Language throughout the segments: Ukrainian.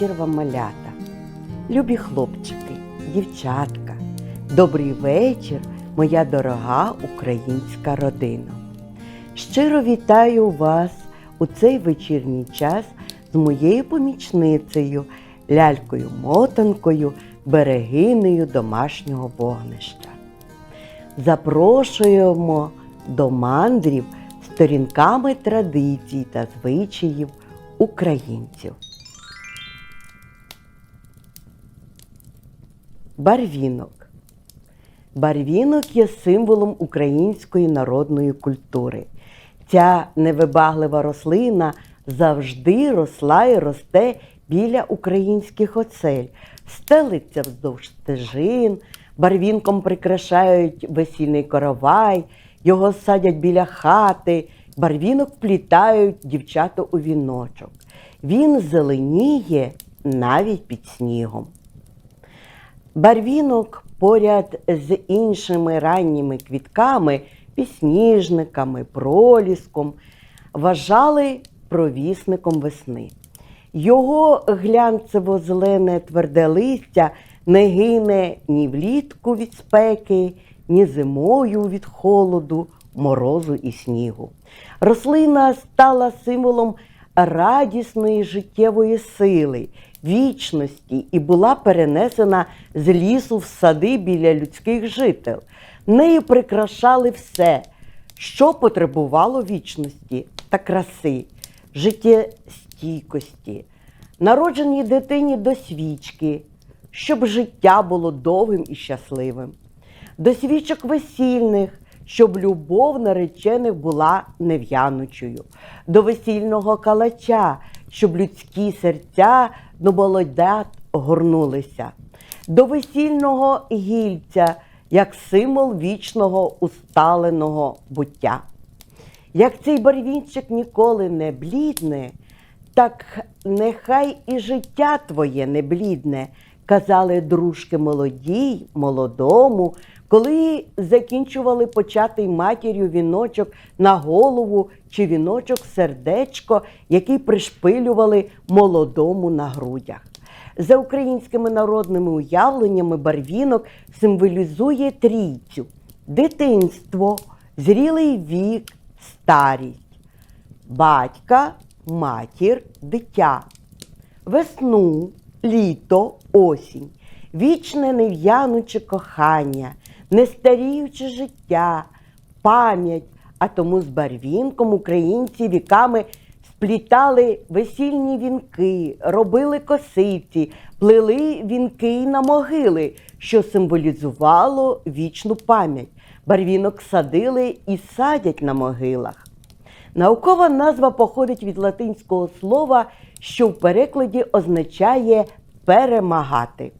Вечір вам, малята, любі хлопчики, дівчатка. Добрий вечір, моя дорога українська родина. Щиро вітаю вас у цей вечірній час з моєю помічницею, лялькою-мотанкою, берегинею домашнього вогнища. Запрошуємо до мандрів сторінками традицій та звичаїв українців. Барвінок. Барвінок є символом української народної культури. Ця невибаглива рослина завжди росла і росте біля українських оцель, стелиться вздовж стежин, барвінком прикрашають весільний коровай, його садять біля хати, барвінок плітають дівчата у віночок. Він зеленіє навіть під снігом. Барвінок поряд з іншими ранніми квітками, пісніжниками, проліском вважали провісником весни. Його глянцево-зелене тверде листя не гине ні влітку від спеки, ні зимою від холоду, морозу і снігу. Рослина стала символом радісної життєвої сили, вічності і була перенесена з лісу в сади біля людських жител. Нею прикрашали все, що потребувало вічності та краси, життєстійкості, народженій дитині до свічки, щоб життя було довгим і щасливим, до свічок весільних, щоб любов наречених була нев'янучою, до весільного калача, щоб людські серця до молодят горнулися, до весільного гільця, як символ вічного усталеного буття. Як цей барвінчик ніколи не блідне, так нехай і життя твоє не блідне, казали дружки молодій, молодому, коли закінчували початий матір'ю віночок на голову чи віночок сердечко, який пришпилювали молодому на грудях. За українськими народними уявленнями барвінок символізує трійцю. Дитинство, зрілий вік, старість, батька, матір, дитя, весну, літо, осінь, вічне нев'януче кохання, нестаріюче життя, пам'ять, а тому з барвінком українці віками сплітали весільні вінки, робили косиці, плели вінки на могили, що символізувало вічну пам'ять. Барвінок садили і садять на могилах. Наукова назва походить від латинського слова, що в перекладі означає перемагати.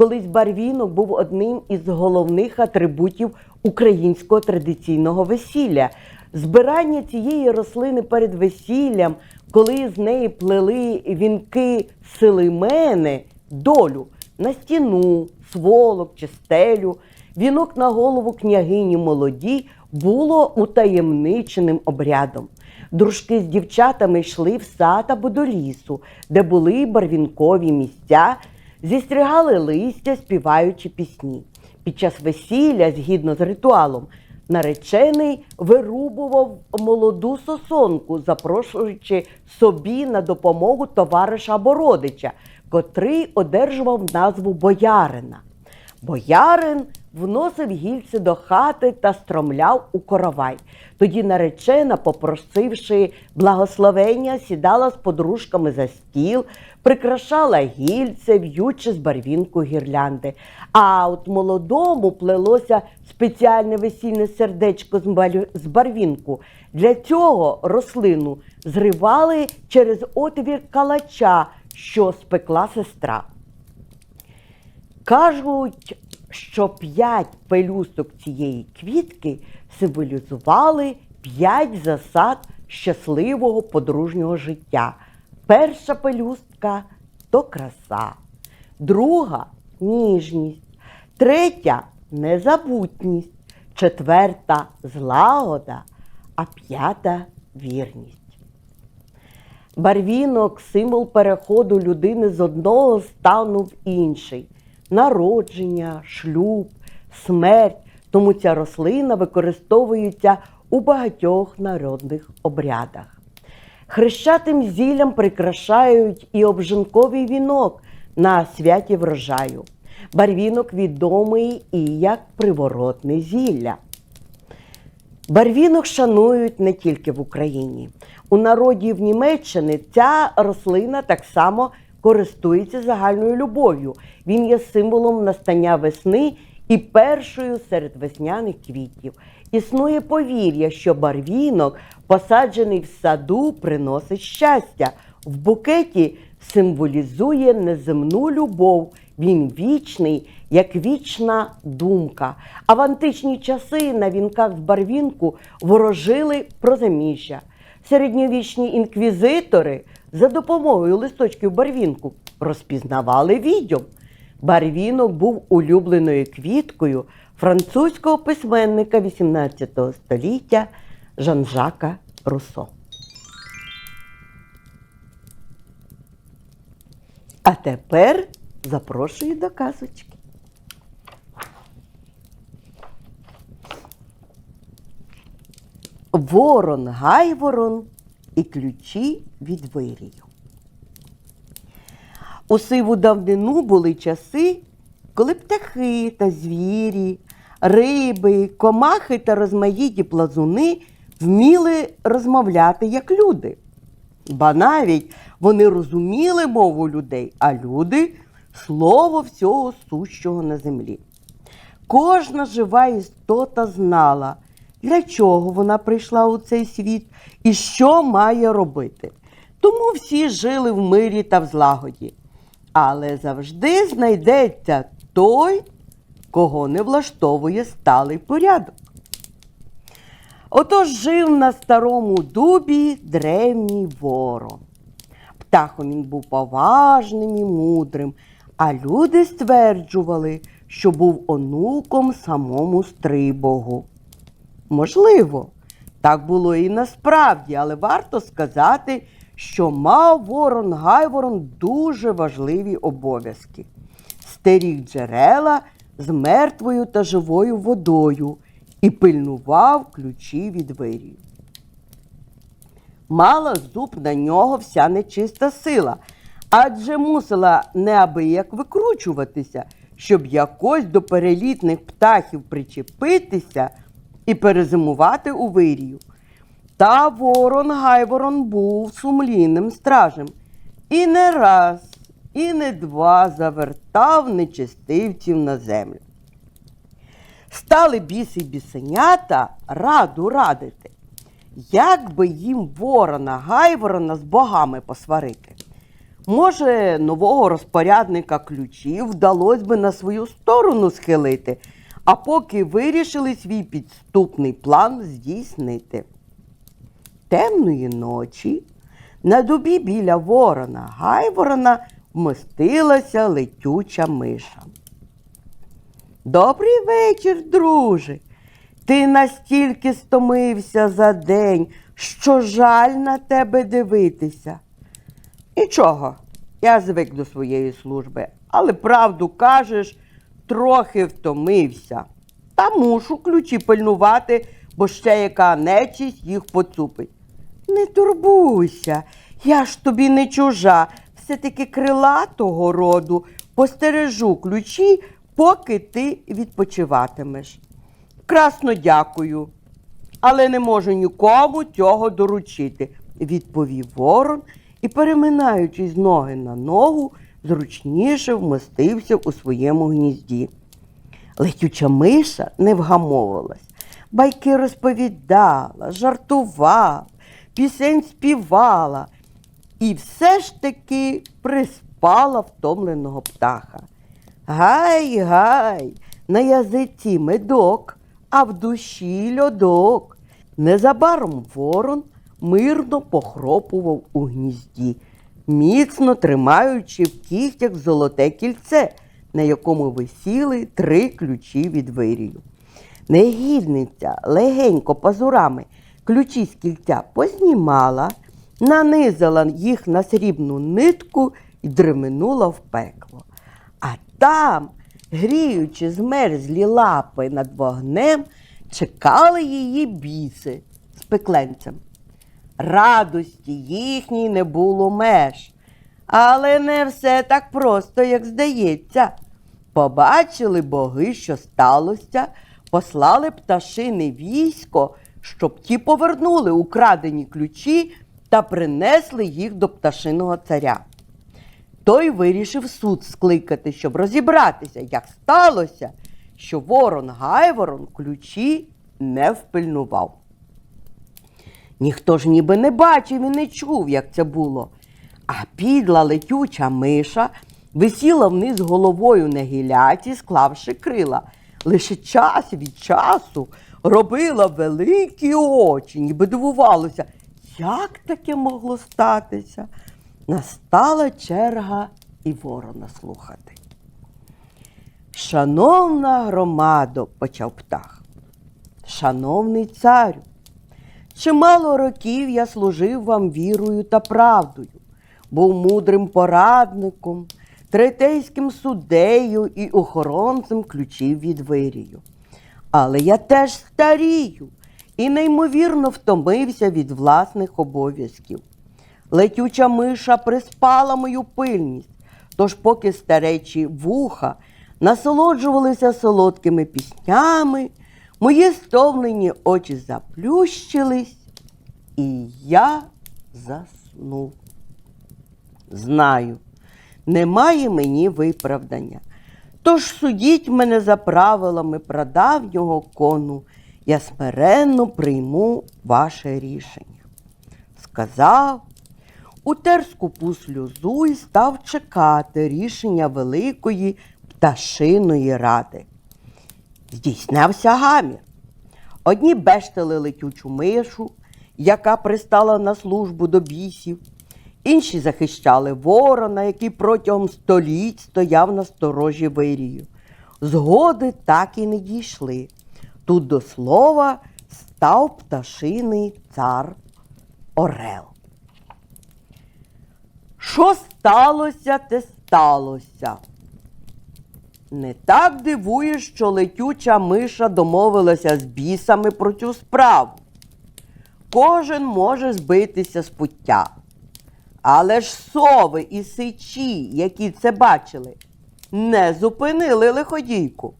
Колись барвінок був одним із головних атрибутів українського традиційного весілля. Збирання цієї рослини перед весіллям, коли з неї плели вінки силимени, долю на стіну, сволок чи стелю, вінок на голову княгині молоді було утаємниченим обрядом. Дружки з дівчатами йшли в сад або до лісу, де були барвінкові місця, зістригали листя, співаючи пісні. Під час весілля, згідно з ритуалом, наречений вирубував молоду сосонку, запрошуючи собі на допомогу товариша або родича, котрий одержував назву боярина. Боярин вносив гільці до хати та стромляв у коровай. Тоді наречена, попросивши благословення, сідала з подружками за стіл, прикрашала гільце, в'ючи з барвінку гірлянди. А от молодому плелося спеціальне весільне сердечко з барвінку. Для цього рослину зривали через отвір калача, що спекла сестра. Кажуть, що п'ять пелюсток цієї квітки символізували п'ять засад щасливого подружнього життя. Перша пелюстка то краса, друга ніжність, третя незабутність, четверта злагода, а п'ята вірність. Барвінок символ переходу людини з одного стану в інший. Народження, шлюб, смерть. Тому ця рослина використовується у багатьох народних обрядах. Хрещатим зіллям прикрашають і обжинковий вінок на святі врожаю. Барвінок відомий і як приворотне зілля. Барвінок шанують не тільки в Україні. У народів Німеччини ця рослина так само користується загальною любов'ю. Він є символом настання весни і першою серед весняних квітів. Існує повір'я, що барвінок, посаджений в саду, приносить щастя. В букеті символізує неземну любов. Він вічний, як вічна думка. А в античні часи на вінках з барвінку ворожили про заміжжя. Середньовічні інквізитори за допомогою листочків барвінку розпізнавали відьом. Барвінок був улюбленою квіткою французького письменника XVIII століття Жан-Жака Руссо. А тепер запрошую до казочки. Ворон Гайворон і ключі від вирію. У сиву давнину були часи, коли птахи та звірі, риби, комахи та розмаїті плазуни вміли розмовляти як люди. Ба навіть вони розуміли мову людей, а люди слово всього сущого на землі. Кожна жива істота знала, для чого вона прийшла у цей світ і що має робити. Тому всі жили в мирі та в злагоді. Але завжди знайдеться той, кого не влаштовує сталий порядок. Отож жив на старому дубі древній ворон. Птахом він був поважним і мудрим, а люди стверджували, що був онуком самому стрибогу. Можливо, так було і насправді, але варто сказати, що мав ворон Гайворон дуже важливі обов'язки. Стеріг джерела з мертвою та живою водою і пильнував ключі від вирію. Мала зуб на нього вся нечиста сила, адже мусила неабияк викручуватися, щоб якось до перелітних птахів причепитися і перезимувати у вирію. Та ворон Гайворон був сумлінним стражем і не раз, і не два завертав нечистивців на землю. Стали біси бісенята раду радити, як би їм ворона Гайворона з богами посварити. Може, нового розпорядника ключів вдалося би на свою сторону схилити, а поки вирішили свій підступний план здійснити. Темної ночі на дубі біля ворона Гайворона вмостилася летюча миша. Добрий вечір, друже. Ти настільки стомився за день, що жаль на тебе дивитися. Нічого, я звик до своєї служби, але правду кажеш, трохи втомився. Та мушу ключі пильнувати, бо ще яка нечість їх поцупить. Не турбуйся, я ж тобі не чужа, все-таки крилатого роду постережу ключі, поки ти відпочиватимеш. Красно дякую, але не можу нікому цього доручити, відповів ворон і, переминаючись з ноги на ногу, зручніше вмостився у своєму гнізді. Летюча миша не вгамовувалась. Байки розповідала, жартувала, пісень співала і все ж таки приспала втомленого птаха. Гай, гай, на язиці медок, а в душі льодок. Незабаром ворон мирно похропував у гнізді, міцно тримаючи в кігтях золоте кільце, на якому висіли три ключі від вирію. Негідниця легенько пазурами ключі з кільця познімала нанизала їх на срібну нитку і дременула в пекло. А там, гріючи змерзлі лапи над вогнем, чекали її біси з пекленцем. Радості їхній не було меж. Але не все так просто, як здається. Побачили боги, що сталося, послали пташине військо, щоб ті повернули украдені ключі та принесли їх до пташиного царя. Той вирішив суд скликати, щоб розібратися, як сталося, що ворон Гайворон ключі не впильнував. Ніхто ж ніби не бачив і не чув, як це було. А підла летюча миша висіла вниз головою на гіляті, склавши крила. Лише час від часу робила великі очі, ніби дивувалася, як таке могло статися. Настала черга і ворона слухати. Шановна громадо, почав птах. Шановний царю, чимало років я служив вам вірою та правдою, був мудрим порадником, третейським суддею і охоронцем ключів від вирію. Але я теж старію і неймовірно втомився від власних обов'язків. Летюча миша приспала мою пильність, тож поки старечі вуха насолоджувалися солодкими піснями, мої стовнені очі заплющились, і я заснув. Знаю, немає мені виправдання. Тож судіть мене за правилами прадавнього кону, я смиренно прийму ваше рішення. Сказав, утер скупу сльозу і став чекати рішення великої пташиної ради. Здійснявся гамір. Одні бештили летючу мишу, яка пристала на службу до бісів, інші захищали ворона, який протягом століть стояв на сторожі вирію. Згоди так і не дійшли. Тут до слова став пташиний цар Орел. Що сталося, те сталося. Не так дивує, що летюча миша домовилася з бісами про цю справу. Кожен може збитися з пуття. Але ж сови і сичі, які це бачили, не зупинили лиходійку.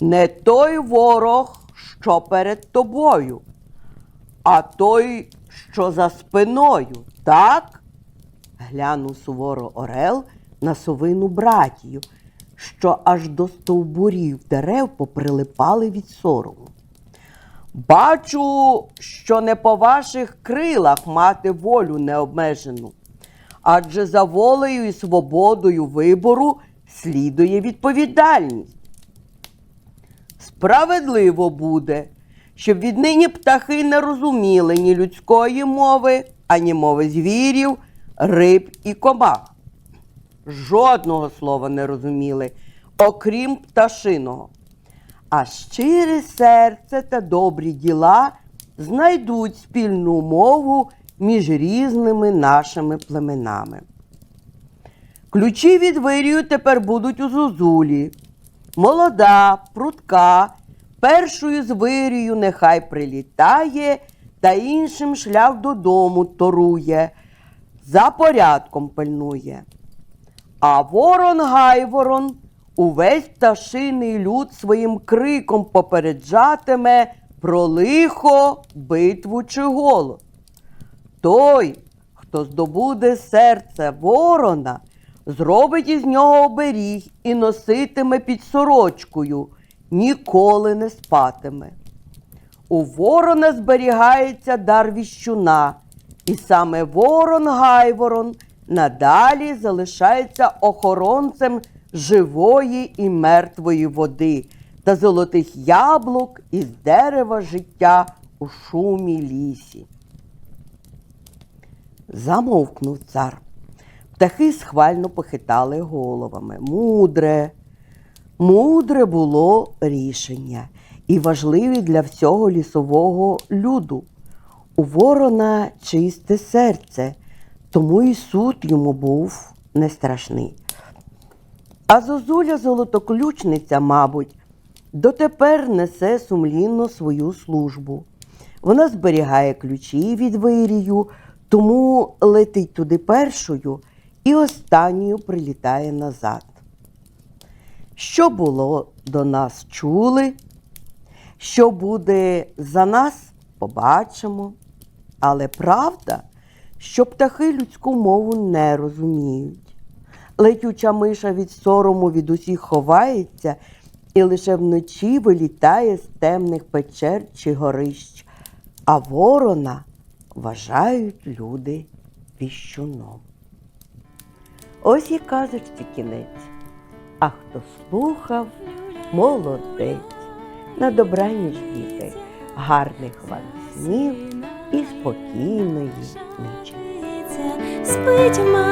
Не той ворог, що перед тобою, а той, що за спиною, так? глянув суворо Орел на совину братію, що аж до стовбурів дерев поприлипали від сорому. Бачу, що не по ваших крилах мати волю необмежену, адже за волею і свободою вибору слідує відповідальність. Справедливо буде, щоб віднині птахи не розуміли ні людської мови, ані мови звірів, риб і комах. Жодного слова не розуміли, окрім пташиного. А щире серце та добрі діла знайдуть спільну мову між різними нашими племенами. Ключі від вирію тепер будуть у зозулі. Молода, прутка, першою з вирію нехай прилітає та іншим шлях додому торує, за порядком пильнує. А ворон Гайворон увесь пташиний люд своїм криком попереджатиме про лихо, битву чи голод. Той, хто здобуде серце ворона, зробить із нього оберіг і носитиме під сорочкою, ніколи не спатиме. У ворона зберігається дар віщуна, і саме ворон Гайворон надалі залишається охоронцем живої і мертвої води та золотих яблук із дерева життя у шумі лісі. Замовкнув цар. Птахи схвально похитали головами. Мудре, мудре було рішення і важливі для всього лісового люду. У ворона чисте серце, тому і суд йому був не страшний. А зозуля золотоключниця, мабуть, дотепер несе сумлінно свою службу. Вона зберігає ключі від вирію, тому летить туди першою і останньою прилітає назад. Що було до нас чули, що буде за нас, побачимо. Але правда, що птахи людську мову не розуміють. Летюча миша від сорому від усіх ховається і лише вночі вилітає з темних печер чи горищ, а ворона вважають люди віщуном. Ось і казочці кінець. А хто слухав, молодець. На добраніч, діти, гарних вам снів і спокійної 再见吗？